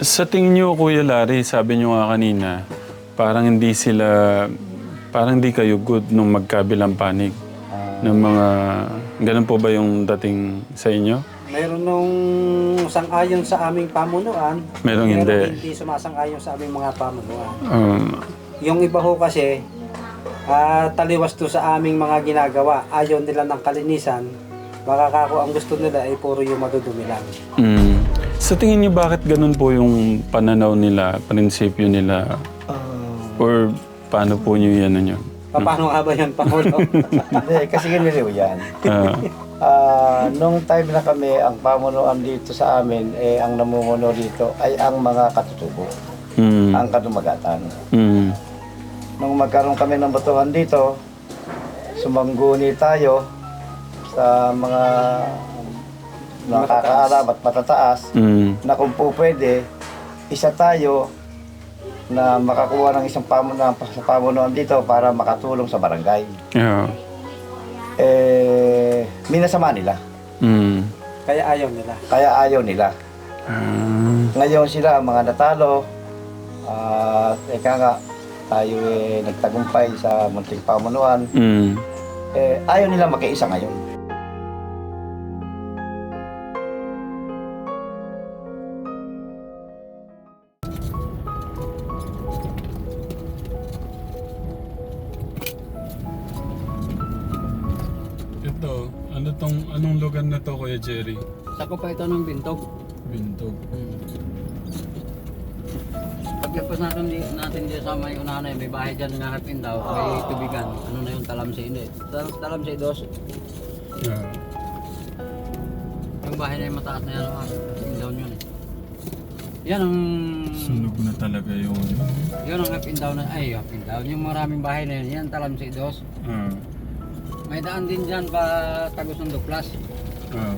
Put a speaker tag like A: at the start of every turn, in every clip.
A: Sa tingin niyo, Kuya Larry, sabi niyo nga kanina, parang hindi sila, parang hindi kayo good nung magkabilang panig ng mga, ganun po ba yung dating sa inyo?
B: Mayroon nung sang-ayon sa aming pamunuan.
A: Merong
B: mayroong
A: hindi.
B: hindi sumasang-ayon sa aming mga pamunuan.
A: Um,
B: Yung iba ho kasi, ah, taliwas to sa aming mga ginagawa. Ayaw nila ng kalinisan. Baka kako ang gusto nila ay puro yung madudumi lang.
A: mm. Sa tingin niyo, bakit ganun po yung pananaw nila, prinsipyo nila? Or paano po niyo yan ano?
B: Pa- Paano nga ba yan, Pangulo?
C: Hindi, kasi ganito yan.
A: Ah,
C: Ah, nung time na kami, ang pamunuan dito sa amin, eh, ang namumuno dito ay ang mga katutubo,
A: mm,
C: ang kadumagatan.
A: mm,
C: Nung magkaroon kami ng batuhan dito, sumangguni tayo sa mga nakakaalam at matataas
A: mm,
C: na kung po pwede, isa tayo na makakuha ng isang pamunuan sa pamunuan dito para makatulong sa barangay.
A: yeah,
C: Eh, minasama nila.
A: mm,
B: Kaya ayaw nila.
C: Kaya ayaw nila.
A: ah,
C: Ngayon sila ang mga natalo. At eka nga, tayo eh, nagtagumpay sa munting pamunuan.
A: mm,
C: Eh, ayaw nila magkaisa ngayon.
A: Ano tong, anong lugar na to, Kuya Jerry?
D: Sako pa ito ng bintog.
A: Bintog.
D: Pagkapos natin, di- natin dito sa may unahan na yun, may bahay dyan nga harapin daw, may tubigan. Ano na yung talamsi? Hindi. Tal- talamsi dos.
A: Yeah.
D: Yung bahay na yung mataas na yan, ah, down yun eh. Yan ang...
A: Sunog na talaga ano.
D: Yun ang up and down na, ay up and down. Yung maraming bahay na yun, yan talamsi dos.
A: Ah,
D: May daan din dyan pa tagos ng duplas.
A: ah.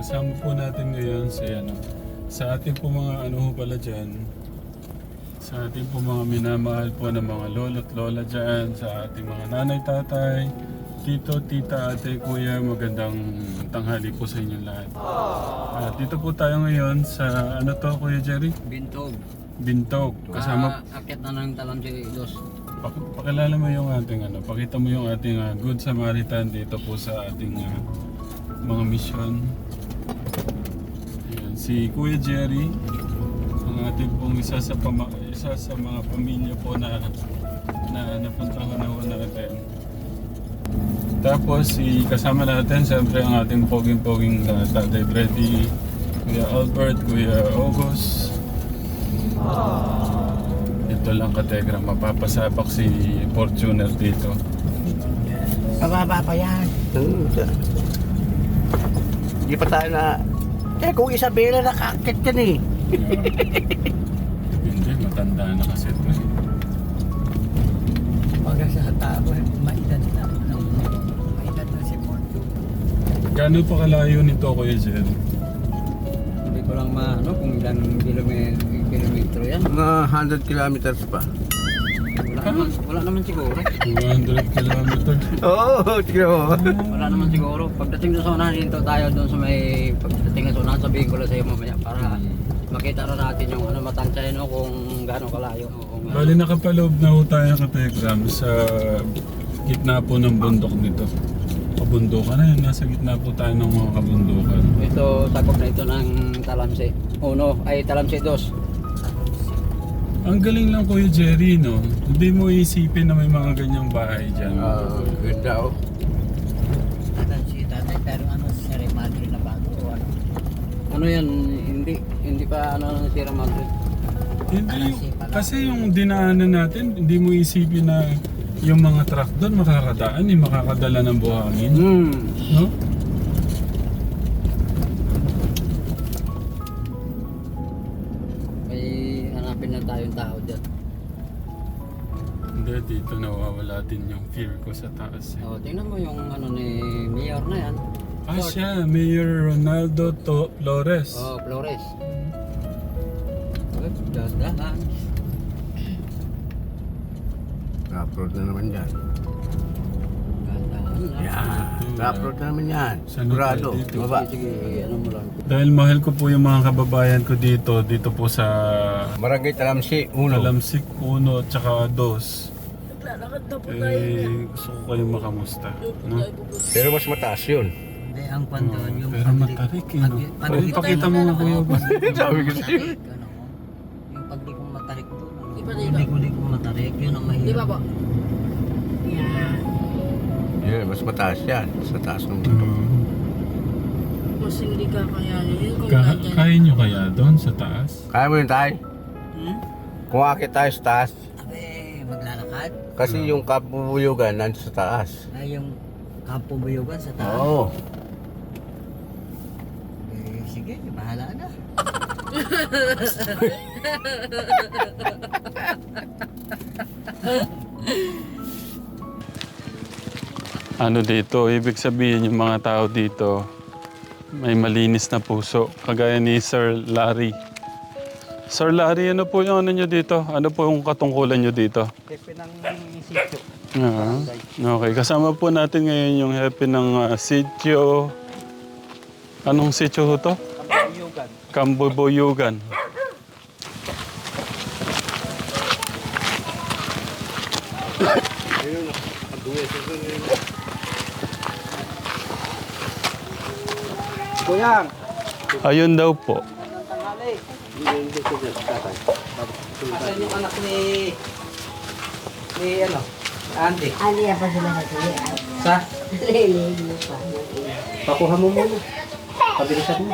A: Kasama po natin ngayon si ano, sa ating po mga ano pala dyan, sa ating po mga minamahal po ng mga lolo't lola dyan, sa ating mga nanay, tatay, tito, tita, ate, kuya, magandang tanghali po sa inyong lahat. At dito po tayo ngayon sa ano to Kuya Jerry?
D: Bintog.
A: Bintog. Kasama,
D: Ah, akit na ng talamsi dos.
A: pak- pakilala mo yung ating ano, pakita mo yung ating ah, Good Samaritan dito po sa ating ah, mga mission. Ayan, si Kuya Jerry, ang ating pong isa sa, pama, isa sa mga pamilya po na, na napuntahan na ho natin. Tapos si kasama natin siyempre ang ating poging-poging uh, Tatay Freddy, Kuya Albert, Kuya August. Ito lang kategra, mapapasabak si Fortuner dito.
E: Mababa pa yan. Hindi pa tayo na... Eh, kung Isabela nakakit yan eh.
A: Hindi, matanda na kasi ito eh.
E: Pag sa tao, maedad
A: Gano'n pa kalayo nito Kuya Jen?
D: Hindi ko lang maano kung ilang kilometro, kilometro yan.
E: Mga 100 kilometers pa.
D: Wala naman, wala naman siguro.
A: 200 kilometers.
E: Oo, oh, mo.
D: Wala naman siguro. Pagdating doon sa unahan, dito tayo doon sa may pagdating sa unahan, sabihin ko lang sa iyo mamaya para makita na natin yung ano matansyahin o kung gaano kalayo. Kung, ano.
A: Bali nakapaloob na ho tayo kategram sa gitna po ng bundok nito. Kabundukan na yun, nasa gitna po tayo ng mga kabundukan.
D: Ito, sakop na ito ng Talamsi. Uno, ay Talamsi dos.
A: Ang galing lang Kuya Jerry, no? Hindi mo isipin na may mga ganyang bahay dyan.
E: Oo, good daw.
F: si tatay pero ano si Sir Madre na bago o ano
D: Ano yan, hindi, hindi pa ano sira Madrid.
A: Hindi, kasi yung dinaanan natin, hindi mo isipin na yung mga truck doon makakadaan, eh, makakadala ng buhangin.
D: Hmm.
A: No?
D: May hanapin na tayong tao dyan.
A: Hindi, dito nawawala din yung fear ko sa taas. Eh.
D: O, tingnan mo yung ano ni Mayor na yan.
A: Ah, siya, Mayor Ronaldo to Flores.
D: Oh, Flores. Dahan.
G: Upload na naman yan. Yan. Upload na naman yan. Sigurado.
A: tayo?
G: Baba.
A: Dahil mahal ko po yung mga kababayan ko dito, dito po sa
G: Barangay Talamsi, uno.
A: Alamsik 1 at saka 2. Eh, gusto ko kayong makamusta. No?
G: Pero mas mataas yun.
F: Hindi, ang pandoon yung
A: Pero matarik eh, no?
F: pag-
A: Ay, pakita mo nga kuya?
G: Sabi ko sa'yo.
F: Ba po?
G: Yan, mas mataas yan. Sa taas ng
A: Hmm.
H: Mas hindi ka kayanin yun kung
A: Ka
H: nandyan.
A: kaya nyo kaya doon sa taas?
G: Kaya mo yun tayo?
F: Hmm?
G: Kung akit tayo sa taas,
F: Abe, maglalakad.
G: kasi yung kapubuyugan nandun sa taas.
F: Ay, yung kampo buyugan sa taas.
G: Oo.
F: Eh, sige, bahala na.
A: Ano dito, ibig sabihin yung mga tao dito, may malinis na puso, kagaya ni Sir Larry. Sir Larry, ano po yung ano nyo dito? Ano po yung katungkulan nyo dito?
B: Hepe ng sityo.
A: Ah, okay, kasama po natin ngayon yung happy ng ah, sityo. Anong sityo to? Kamboboyugan.
B: Kuyang!
A: Ayun daw po.
B: Asan yung anak ni... ni ano? Andy.
H: Ali pa sila.
B: Sa?
H: Mo pa.
B: Pakuha mo muna. Pabilisan mo.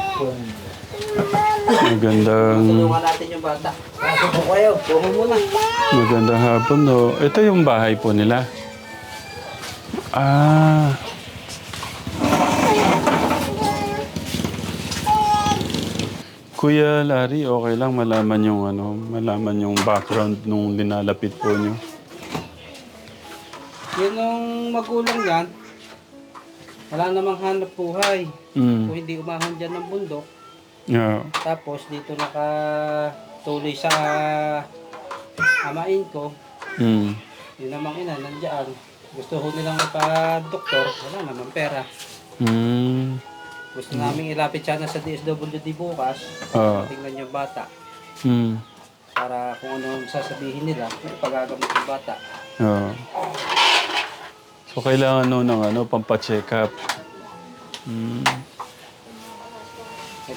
A: Magandang,
B: Tulungan natin yung bata. Pasok po kayo. Kuha mo muna.
A: magandang hapon no. Ito yung bahay po nila. Ah. Kuya Larry, okay lang malaman yung ano, malaman yung background nung linalapit po niyo.
B: Yun yung magulang yan. Wala namang hanap buhay.
A: Mm.
B: Kung hindi umahon dyan ng bundok.
A: Yeah.
B: Tapos dito nakatuloy sa amain ko.
A: Mm.
B: Yun namang ina, nandiyan. Gusto ho nilang ipa-doktor. Wala naman pera.
A: Mm.
B: Gusto namin ilapit siya na sa DSWD bukas.
A: Ah.
B: Tingnan yung bata.
A: Mm.
B: Para kung ano ang sasabihin nila, pagagamot yung bata.
A: Ah. So kailangan no ng ano, pampacheck up. Mm.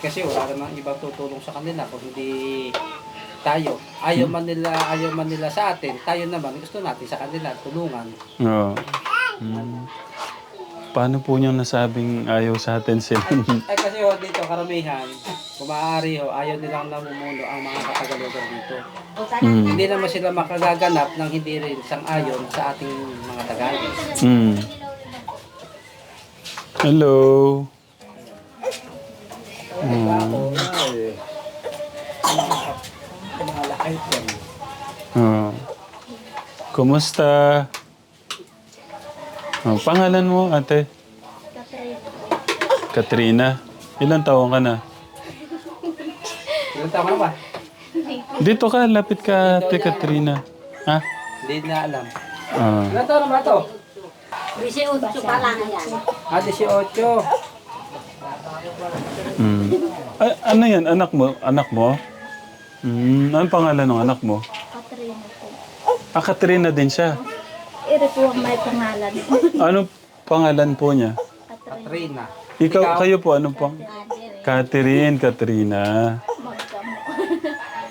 B: Kasi wala namang ibang tutulong sa kanila kung hindi tayo. Ayaw man nila, ayaw man nila sa atin, tayo naman gusto natin sa kanila tulungan.
A: Ah. Mm. Paano po niyang nasabing ayaw sa atin sila?
B: Eh kasi ho, dito karamihan, kung maaari ho, ayaw nilang namumuno ang mga katagalugan dito.
A: mm.
B: Hindi naman sila makagaganap ng hindi rin sang-ayon sa ating mga Tagalog.
A: Mm. Hello. Mm. Ah. Kumusta? Oh, pangalan mo, ate? Katrina. Ilan taon ka na?
B: Ilan tama ba?
A: Dito ka, lapit ka, ate Katrina. Ha?
B: Hindi na alam.
A: Ah.
B: Ilan taon na ba ito?
H: Bisi utso pa lang yan.
B: Ah, 18.
A: Mm. Ah, ano yan? Anak mo? Anak mo? Mm, ano pangalan ng anak mo?
I: Katrina po.
A: Ah, Katrina din siya.
I: Ito po ang may pangalan.
A: Ano pangalan po niya?
B: Katrina.
A: Ikaw, kayo po, ano pang? Catherine, Katrina.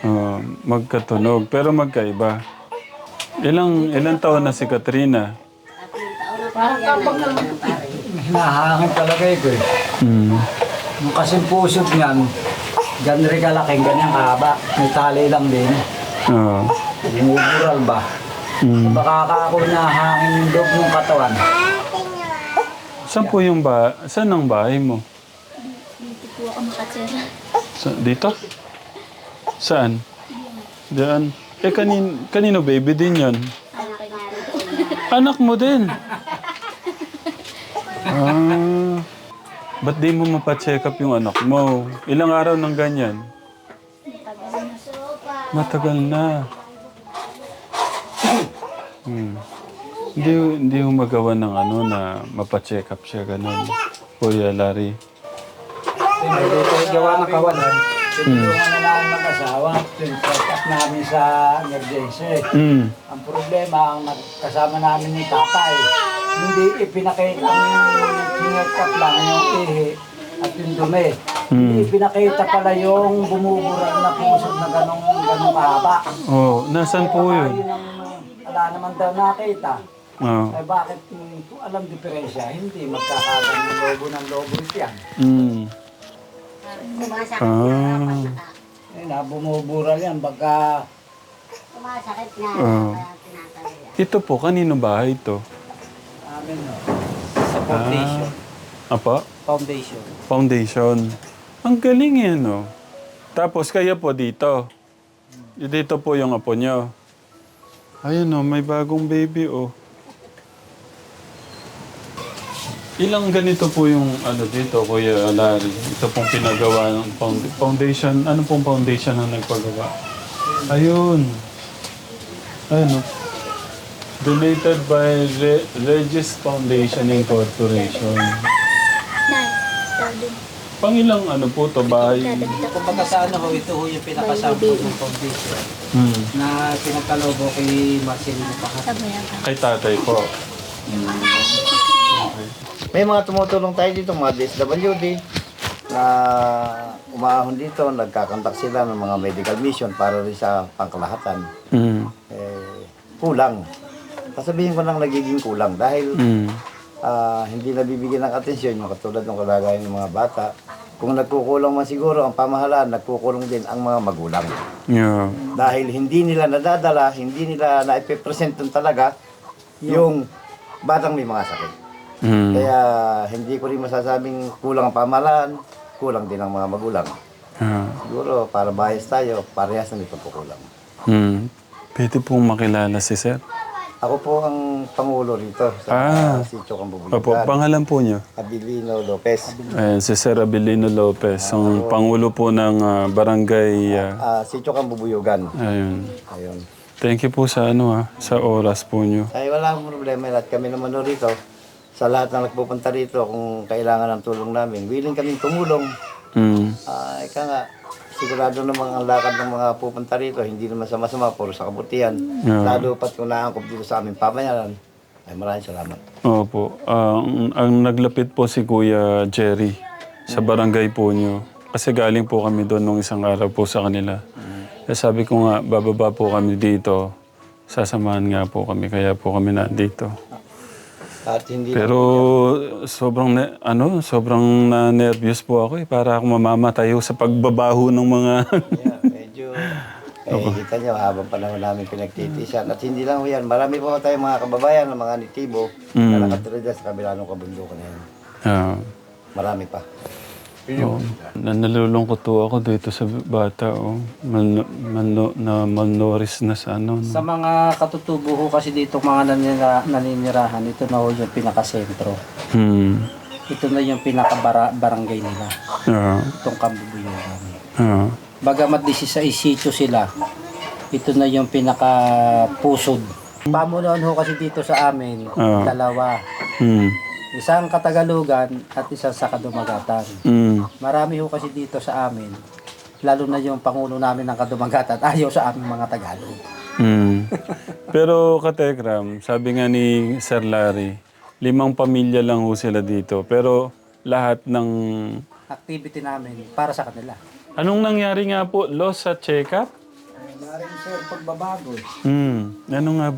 A: Oh, magkatunog, pero magkaiba. Ilang ilang taon na si Katrina?
E: Hinahangin talaga ito eh.
A: Mm.
E: Yung kasing pusod niyan, gan rin kalaking, ganyan kahaba. May tali lang din.
A: Oh.
E: Bumubural ba?
A: Mm.
E: Baka ka ako na hangin yung loob ng katawan.
A: Saan po yung ba? Saan ang bahay mo?
I: Dito po ako nakatira.
A: Sa, dito? Saan? Diyan. Eh, kanin, kanino baby din yon?
I: Anak
A: mo din. Ah. Ba't di mo mapacheck up yung anak mo? Ilang araw nang ganyan? Matagal na. Hmm. Hindi, hindi mo magawa ng ano na mapacheck up siya ganun. Kuya Larry.
B: May dito gawa ng kawalan.
E: Tinulungan na namin mag-asawa. Tinulungan up namin sa emergency.
A: Hmm.
E: Ang problema, ang kasama namin ni tatay, hindi ipinakita ang sinagkap lang yung ihi at yung dumi. Hindi ipinakita pala yung bumuburan na pusod na ganong, ganong mahaba.
A: Oh, nasan po
E: Kaya
A: yun?
E: ang wala naman daw nakita.
A: Oh.
E: Ay bakit mm, kung alam diferensya, hindi magkakagan ng lobo ng lobo yan.
A: Hmm. Ah.
E: Eh, nabumubura yan, baka
I: Sumasakit nga.
A: Oh. Ito po, kanino bahay ito?
E: Amin no.
B: Sa foundation.
A: Apa?
B: Foundation.
A: Foundation. Ang galing yan, no? Tapos kayo po dito. Dito po yung apo nyo. Ayun, no, may bagong baby, oh. Ilang ganito po yung ano dito, Kuya Larry? Ito pong pinagawa ng found- foundation. Ano pong foundation ang nagpagawa? Ayun. Ayun, no? Donated by Re- Regis Foundation Incorporation.
I: Din.
A: Pangilang ano po to bahay?
I: Dadagdag.
B: Kumbaga sa ano ho, ito ho yung pinakasample ng foundation
A: Hmm.
B: na pinagkalobo kay Marcelino Pakat.
I: Sabi yan ka.
A: Kay tatay po.
C: May mga tumutulong tayo dito, mga DSWD, na umaahon dito, nagkakontak sila ng mga medical mission para rin sa pangkalahatan.
A: Hmm.
C: Eh, kulang. Sasabihin ko lang nagiging kulang dahil
A: Hmm.
C: ah, hindi nabibigyan ng atensyon yung katulad ng kalagayan ng mga bata. Kung nagkukulang man siguro ang pamahalaan, nagkukulong din ang mga magulang.
A: Yeah.
C: Dahil hindi nila nadadala, hindi nila na-present talaga yung batang may mga sakit.
A: Hmm.
C: Kaya hindi ko rin masasabing kulang ang pamahalaan, kulang din ang mga magulang.
A: Ah.
C: Siguro para bias tayo, parehas na may pagkukulang.
A: Hmm. Pwede pong makilala si Sir.
C: Ako po ang pangulo rito sa
A: Ah.
C: Sitio
A: Opo,
C: Kambubuligan.
A: pangalan po niyo?
C: Abilino Lopez.
A: Ayan, si Sir Abilino Lopez, ang pangulo po ng ah, barangay. ah,
C: Ah, Sitio Kambubuyugan.
A: ayun.
C: Ayun.
A: Thank you po sa ano ah, sa oras po niyo.
C: Ay wala akong problema lahat kami naman no rito. Sa lahat ng nagpupunta rito kung kailangan ng tulong namin, willing kaming tumulong.
A: Hmm.
C: Ah, ika nga, sigurado namang ang lakad ng mga pupunta rito, hindi naman sa masama, puro sa kabutihan.
A: Yeah.
C: Lalo pat kung naangkop dito sa aming pamayanan. Ay maraming salamat.
A: Opo. Ang, ang naglapit po si Kuya Jerry sa barangay po niyo. Kasi galing po kami doon nung isang araw po sa kanila. Kaya sabi ko nga, bababa po kami dito. Sasamahan nga po kami, kaya po kami nandito.
C: At hindi
A: Pero sobrang na, ano, sobrang na nervous po ako eh. Para ako mamamatayo sa pagbabaho ng mga
C: Yeah, medyo eh, kita nyo, habang panahon namin pinagtitiisan. At hindi lang ho yan, marami po tayong mga kababayan, ng mga nitibo, na
A: Mm.
C: nakatira dyan sa kabila ng kabundukan na yan.
A: Ah,
C: Marami pa.
A: Oh, na nalulungkot po ako dito sa bata. Oh. Mal, mal, na malnourished na sa ano.
B: Sa
A: No?
B: mga katutubo ho kasi dito mga naninira, naninirahan, ito na ho yung pinakasentro.
A: Hmm.
B: Ito na yung pinakabarangay nila.
A: Ah,
B: Itong Kambubuyugan.
A: ah,
B: Bagamat 16 sitio sila, ito na yung pinaka-pusod. Pamunuan ho kasi dito sa amin,
A: Ah.
B: dalawa.
A: hmm.
B: Isang Katagalugan at isang sa Kadumagatan.
A: Hmm.
B: Marami ho kasi dito sa amin, lalo na yung pangulo namin ng Kadumagatan, ayaw sa aming mga Tagalog.
A: Hmm. Pero Katekram, sabi nga ni Sir Larry, limang pamilya lang ho sila dito. Pero lahat ng...
B: Activity namin para sa kanila.
A: Anong nangyari nga po? Loss sa check-up?
E: Maring sir, pagbabago.
A: Hmm. Ano nga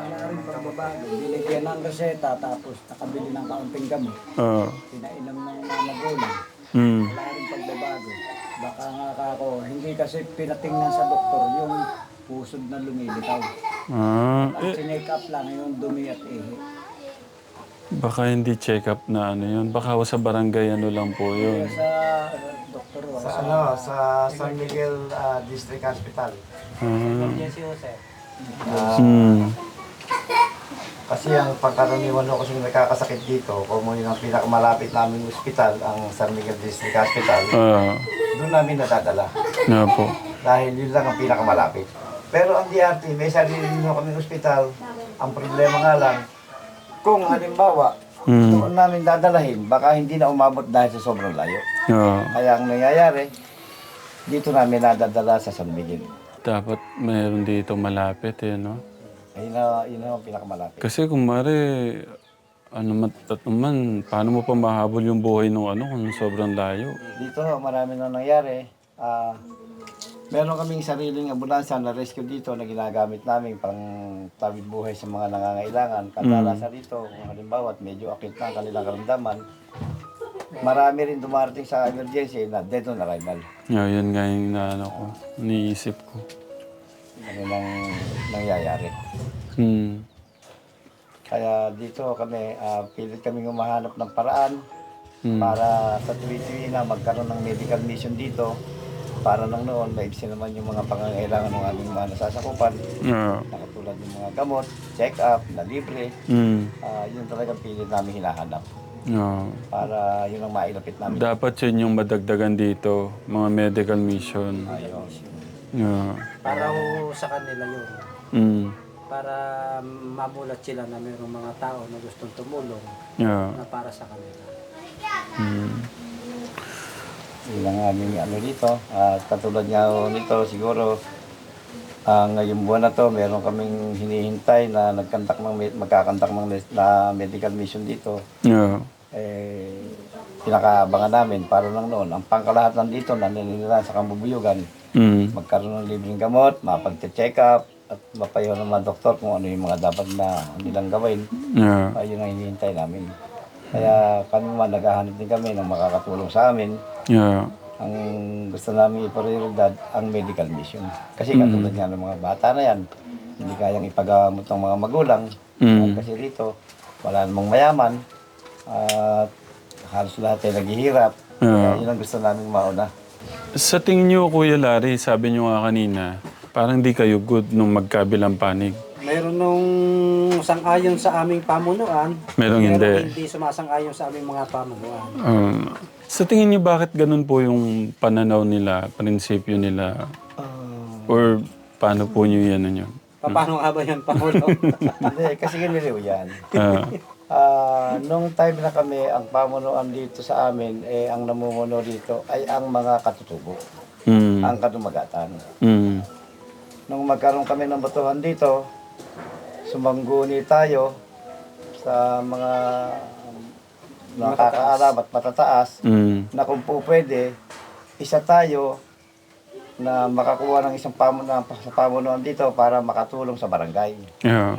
A: bong...
E: Maring pagbabago. Binigyan ng reseta tapos nakabili ng kaunting gamot.
A: ah,
E: Pinainom ng mga magulang.
A: hmm.
E: Wala rin pagbabago. Baka nga ako, hindi kasi pinatingnan sa doktor yung pusod na lumilitaw.
A: Ah,
E: Ang sinake up lang yung dumi at ihi.
A: baka hindi check-up na ano yun. Baka sa barangay ano lang po yun.
E: Sa uh, doktor,
C: Sa ano, sa San Miguel ah, District Hospital.
A: Ah,
B: Yes, Jose.
A: hmm.
C: Kasi ang pagkaraniwan ko kasi nakakasakit dito, kung mo yung pinakamalapit namin ospital, ang San Miguel District Hospital,
A: Ah,
C: doon namin nadadala.
A: nga po.
C: Dahil yun lang ang pinakamalapit. Pero ang DRT, may sarili nyo kami ospital. Ang problema nga lang, kung halimbawa,
A: Mm.
C: doon namin dadalahin, baka hindi na umabot dahil sa sobrang layo.
A: Oo.
C: Kaya ang nangyayari, dito namin nadadala sa San Miguel.
A: Dapat mayroon dito malapit eh, no?
C: Ayun na, yun na ang pinakamalapit.
A: Kasi kung mare, ano mat man, paano mo pa mahabol yung buhay ng ano kung sobrang layo?
C: Dito, marami na nangyari. Ah, meron kaming sariling ambulansya na rescue dito na ginagamit namin pang tawid buhay sa mga nangangailangan. Kadalasan dito, kung halimbawa at medyo akit na ang kanilang karamdaman, marami rin dumarating sa emergency na dead on arrival.
A: Yeah, yan nga yung na, ano ko, niisip ko.
C: Ano nang nangyayari.
A: Hmm.
C: Kaya dito kami, ah, pilit kami humahanap ng paraan
A: Hmm.
C: para sa tuwi-tuwi na magkaroon ng medical mission dito para nang noon maibsin naman yung mga pangangailangan ng aming mga nasasakupan
A: Yeah.
C: na katulad ng mga gamot, check-up, na libre.
A: Hmm.
C: Ah, yun talagang pilit namin hinahanap
A: Yeah.
C: para yun ang mailapit namin.
A: Dapat yun yung madagdagan dito, mga medical mission.
C: Ayos.
A: Yeah.
B: Para sa kanila yun.
A: Hmm.
B: Para mamulat sila na mayroong mga tao na gustong tumulong
A: Yeah.
B: na para sa kanila.
A: Hmm.
C: Yun ang aming ano dito. At katulad ho nito siguro ah ngayong buwan na to, meron kaming hinihintay na nagkantak ng, magkakantak ng na medical mission dito.
A: Yeah.
C: eh, pinakaabangan namin para lang noon. Ang pangkalahatan dito, naninila sa kambubuyugan,
A: Hmm.
C: magkaroon ng libreng gamot, mapag-check up, at mapayo ng mga doktor kung ano yung mga dapat na nilang gawin.
A: Yeah.
C: Ayun ang hinihintay namin. Kaya kami man, naghahanap din kami ng makakatulong sa amin.
A: Yeah.
C: Ang gusto namin iprioridad ang medical mission. Kasi katulad nga ng mga bata na yan, hindi kayang ipagamot ng mga magulang.
A: Mm.
C: Kasi rito, wala namang mayaman. At halos lahat ay naghihirap.
A: Yeah.
C: Kaya yun ang gusto namin mauna.
A: Sa tingin niyo, Kuya Larry, sabi niyo nga kanina, parang di kayo good nung magkabilang panig.
B: Mayroon nung sang-ayon sa aming pamunuan,
A: Merong hindi.
B: pero hindi sumasang-ayon sa aming mga pamunuan.
A: Um, sa tingin niyo, bakit ganun po yung pananaw nila, prinsipyo nila? Or paano po niyo yan ano yun?
B: Pa- Paano nga ba yan, Pangulo?
C: Hindi, kasi ganito yan.
A: Ah,
C: Ah, nung time na kami, ang pamunuan dito sa amin, eh, ang namumuno dito ay ang mga katutubo,
A: mm,
C: ang kadumagatan.
A: mm,
C: Nung magkaroon kami ng batuhan dito, sumangguni tayo sa mga nakakaalam at matataas
A: mm,
C: na kung po pwede, isa tayo na makakuha ng isang pamunuan sa pamunuan dito para makatulong sa barangay.
A: yeah,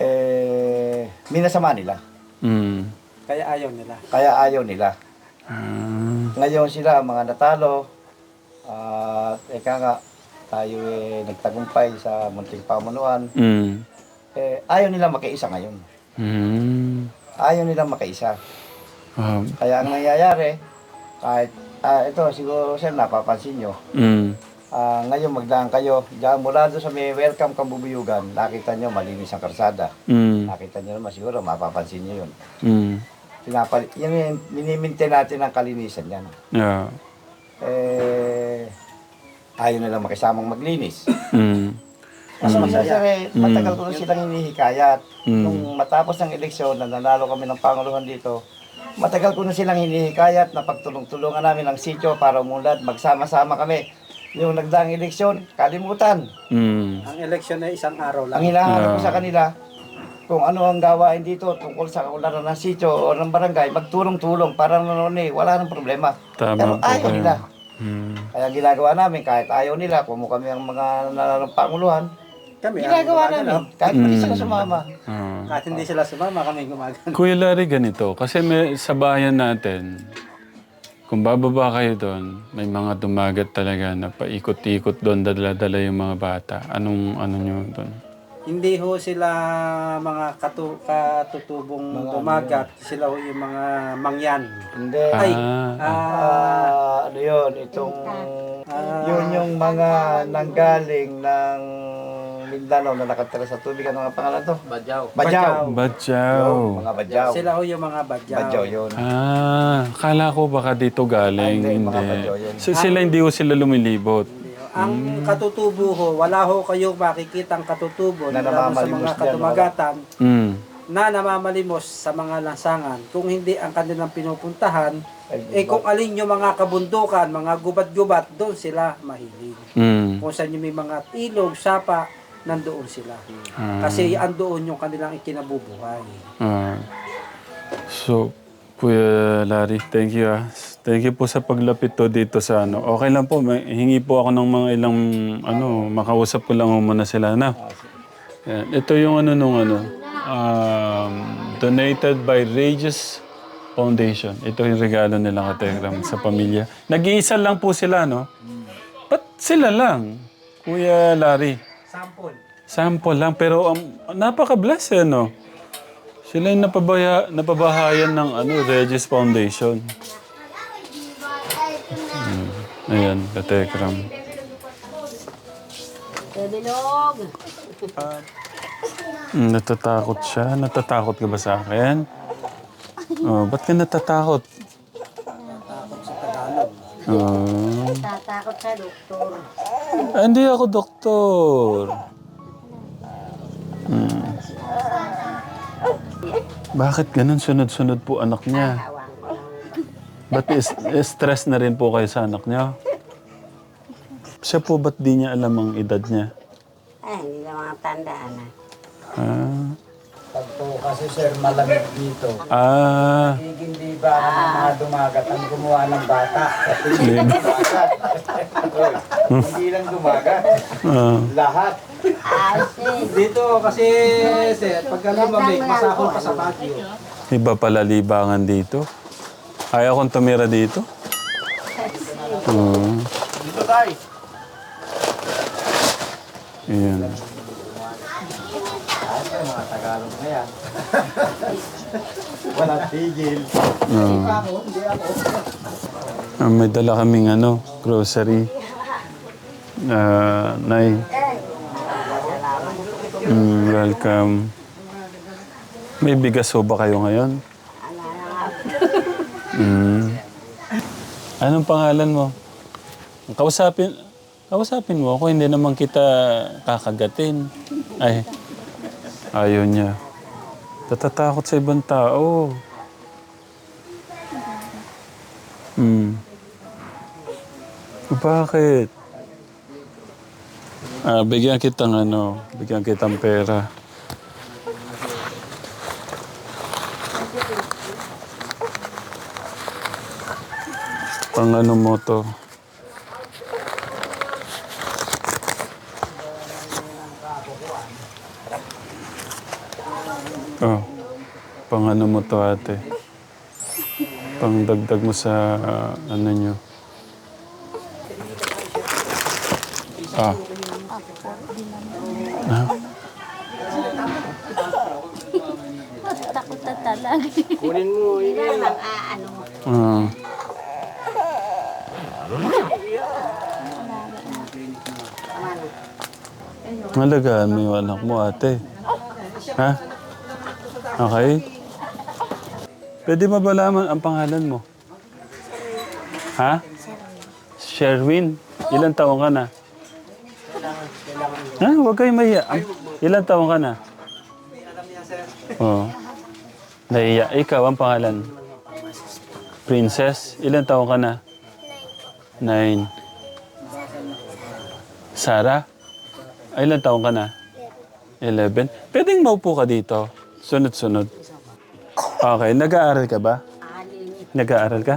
C: Eh, minasama nila.
A: mm,
B: Kaya ayaw nila.
C: Kaya ayaw nila.
A: ah,
C: Ngayon sila ang mga natalo. At eka nga, tayo eh, nagtagumpay sa munting pamunuan.
A: mm,
C: Eh, ayaw nila makiisa ngayon.
A: mm,
C: Ayaw nila makiisa.
A: ah,
C: Kaya ang nangyayari, kahit, ah, ito siguro sir, napapansin nyo.
A: mm,
C: Ah, ngayon magdaan kayo, diyan mula doon sa may welcome kambubuyugan, nakita nyo malinis ang karsada.
A: mm,
C: Nakita nyo naman siguro, mapapansin nyo yun.
A: mm,
C: Pinapal yan yung minimintin natin ang kalinisan yan.
A: yeah,
C: Eh, ayaw nila makisamang maglinis.
A: mm,
C: Mas masasari, matagal ko na silang hinihikayat.
A: Mm.
C: Nung matapos ng eleksyon, na nanalo kami ng Panguluhan dito, matagal ko na silang hinihikayat na pagtulong-tulungan namin ang sityo para umunlad, magsama-sama kami. Yung nagdaang eleksyon, kalimutan.
A: mm,
B: Ang eleksyon ay isang araw
C: Ang
B: lang.
C: hinahanap ko sa kanila, kung ano ang gawain dito tungkol sa kaularan ng sityo o ng barangay, magtulong-tulong para noon eh, wala nang problema.
A: tama
C: Pero
A: po
C: ayaw
A: kayo.
C: nila.
A: Mm,
C: Kaya ang ginagawa namin, kahit ayaw nila, kung kami ang mga nananong panguluhan,
B: Kami ang
C: ginagawa
B: gumagano.
C: namin. Kahit hindi sila sumama.
A: ah.
B: Kahit hindi sila sumama, kami gumagano.
A: Kuya Larry, ganito. Kasi may, sa bayan natin, kung bababa kayo doon, may mga dumagat talaga na paikot-ikot doon, dala-dala yung mga bata. Anong ano nyo doon?
B: Hindi ho sila mga katu katutubong dumagat. Sila ho yung mga mangyan.
C: Hindi.
B: Ay,
A: Ah,
B: ah,
C: Ah, ano yun, itong, yun yung mga nanggaling ng Mindanao na nakatira sa tubig. Ano nga pangalan to?
D: Badyaw.
C: Badyaw.
A: Badyaw.
C: Yung mga badyaw.
B: sila ho yung mga badyaw.
C: Badyaw yun.
A: Ah, kala ko baka dito galing.
C: Ay, hindi,
A: Hindi.
C: mga badyaw yun.
A: So, sila hindi ko sila lumilibot.
B: Hindi ho. Ang katutubo ho, wala ho kayong makikitang katutubo
C: Na
B: na lalo sa
C: namamalimos
B: mga
C: dyan,
B: katumagatan
A: Mm.
B: na namamalimos sa mga lansangan. Kung hindi ang kanilang pinupuntahan, eh kung alin yung mga kabundukan, mga gubat-gubat, doon sila mahilig.
A: Mm.
B: Kung saan yung may mga ilog, sapa, nandoon sila.
A: Ah.
B: Kasi andoon yung kanilang ikinabubuhay.
A: Ah. So, Kuya Larry, thank you ah. Thank you po sa paglapit to dito sa ano. Okay lang po, may, hingi po ako ng mga ilang, ano, makausap ko lang muna sila na. Yan. Ito yung ano nung ano, um, donated by Regis Foundation. Ito yung regalo nila ka Telegram sa pamilya. Nag-iisa lang po sila, no? Ba't sila lang? Kuya Larry.
B: Sample.
A: Sample lang, pero um, napaka-bless eh, no? Sila yung napabaya, napabahayan ng ano, Regis Foundation. Hmm. Ayan, katekram.
I: Bilog.
A: Hmm, natatakot siya. Natatakot ka ba sa akin? Oh, ba't ka natatakot? Oh.
I: Tatakot sa doktor.
A: Ah, hindi ako doktor. Bakit ganun sunod-sunod po anak niya?
I: Ko.
A: Ba't is, stress na rin po kayo sa anak niya? Siya po ba't di niya alam ang edad niya?
I: Ay, hindi na mga tandaan na.
A: Ah,
E: Pag po kasi sir, malamig dito.
A: ah
E: Hindi ba ang mga dumagat ang gumawa ng bata?
C: Hindi lang dumagat.
A: ah.
C: Lahat.
B: Dito kasi, sir, pagka lumamig, masahol pa sa Baguio.
A: Iba pala libangan dito. Ayaw kong tumira dito. Oo.
C: Dito tayo.
A: Ayan.
C: Ay, mga Tagalog na yan. Walang tigil.
A: Oo. Ah, may dala kaming ano, grocery. Ah, Nay. Mm, welcome. May bigas ho ba kayo ngayon? Mm. Anong pangalan mo? Kausapin, kausapin mo ako, hindi naman kita kakagatin. Ay, ayaw niya. Tatatakot sa ibang tao. Hmm. Bakit? Ah, bigyan kitang ano, bigyan kitang pera. Pang ano mo to? Oh, pang ano mo to ate? Pang dagdag mo sa ah, ano nyo. Ah.
I: Takot na talaga.
C: Kunin mo.
I: Na naman aano mo.
A: Ah. Alagaan mo yung anak mo, ate. Ha? Okay? Pwede ba malaman ang pangalan mo? Ha? Sherwin. Ilan taong ka na? Ha? Huwag kayong mahiya. Ang- Ilan taong ka na? Oo. Naiya. Ikaw, ang pangalan? Princess. Ilan taong ka na? Nine. Sarah? Ay, ilan taong ka na? Eleven. Pwedeng maupo ka dito. Sunod-sunod. Okay. Nag-aaral ka ba? Nag-aaral ka?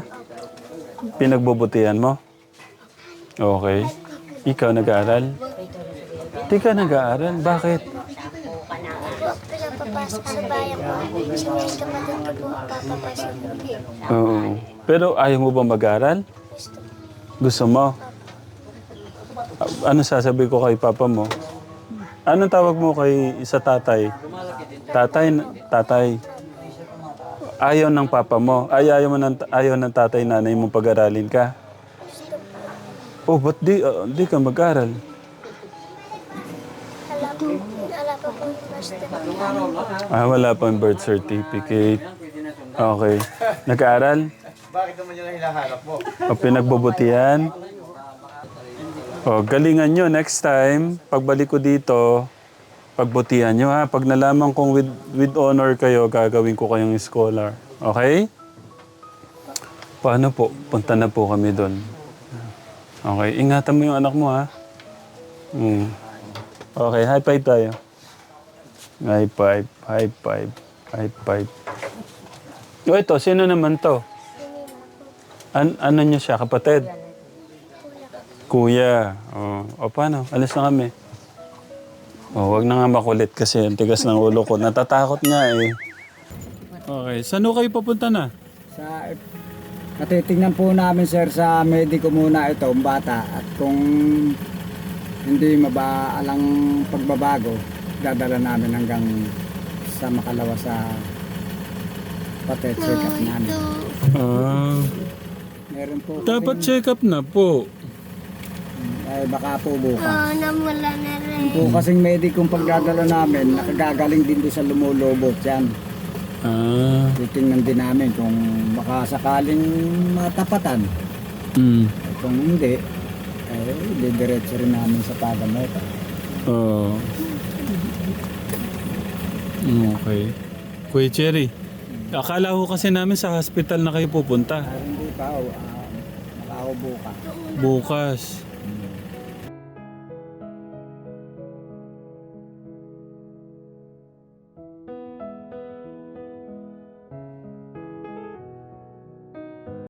A: Pinagbubutihan mo? Okay. Ikaw nag-aaral? Di ka nag-aaral. Bakit?
I: Pinapapasok sa bayan ko. Sa may kapatid.
A: Oo. Pero ayaw mo ba mag-aaral? Gusto mo? Ano sasabi ko kay papa mo? Anong tawag mo kay isa tatay? Tatay, tatay. Ayaw ng papa mo. Ay, ayaw, mo ng, ayaw ng tatay nanay mo pag-aralin ka. Oh, ba't di, uh, di ka mag-aral? Ah, wala pang birth certificate. Okay. Nag-aaral?
C: Bakit naman yun ang hinahanap mo?
A: O pinagbubutihan? Oh, galingan nyo. Next time, pagbalik ko dito, pagbutihan nyo ha. Pag nalaman kong with, with honor kayo, gagawin ko kayong scholar. Okay? Paano po? Punta na po kami doon. Okay. Ingatan mo yung anak mo ha. Mm. Okay, high five tayo. High five, high five, high five. O ito, sino naman to? An ano niya siya, kapatid? Kuya. Oh. O paano? Alis na kami. Oh, wag na nga makulit kasi ang tigas ng ulo ko. Natatakot nga eh. Okay, saan kayo papunta na?
E: Sa Natitingnan po namin sir sa medico muna ito, ang bata at kung hindi mabaalang pagbabago, dadala namin hanggang sa makalawa sa patet check up namin.
A: Ah,
E: Meron po
A: dapat check up na po.
E: ay baka po bukas.
I: Oh, namula na rin.
E: Po kasing medikong pagdadala namin, nakagagaling din doon sa lumulobot yan.
A: Ah,
E: Titingnan din namin kung baka sakaling matapatan.
A: mm.
E: Kung hindi, eh, didiretso rin namin sa Pagamoto.
A: Oh. Okay. Kuya Cherry, akala ko kasi namin sa hospital na kayo pupunta.
E: Ah, hindi pa, oh, uh, nakaubo ka.
A: Bukas.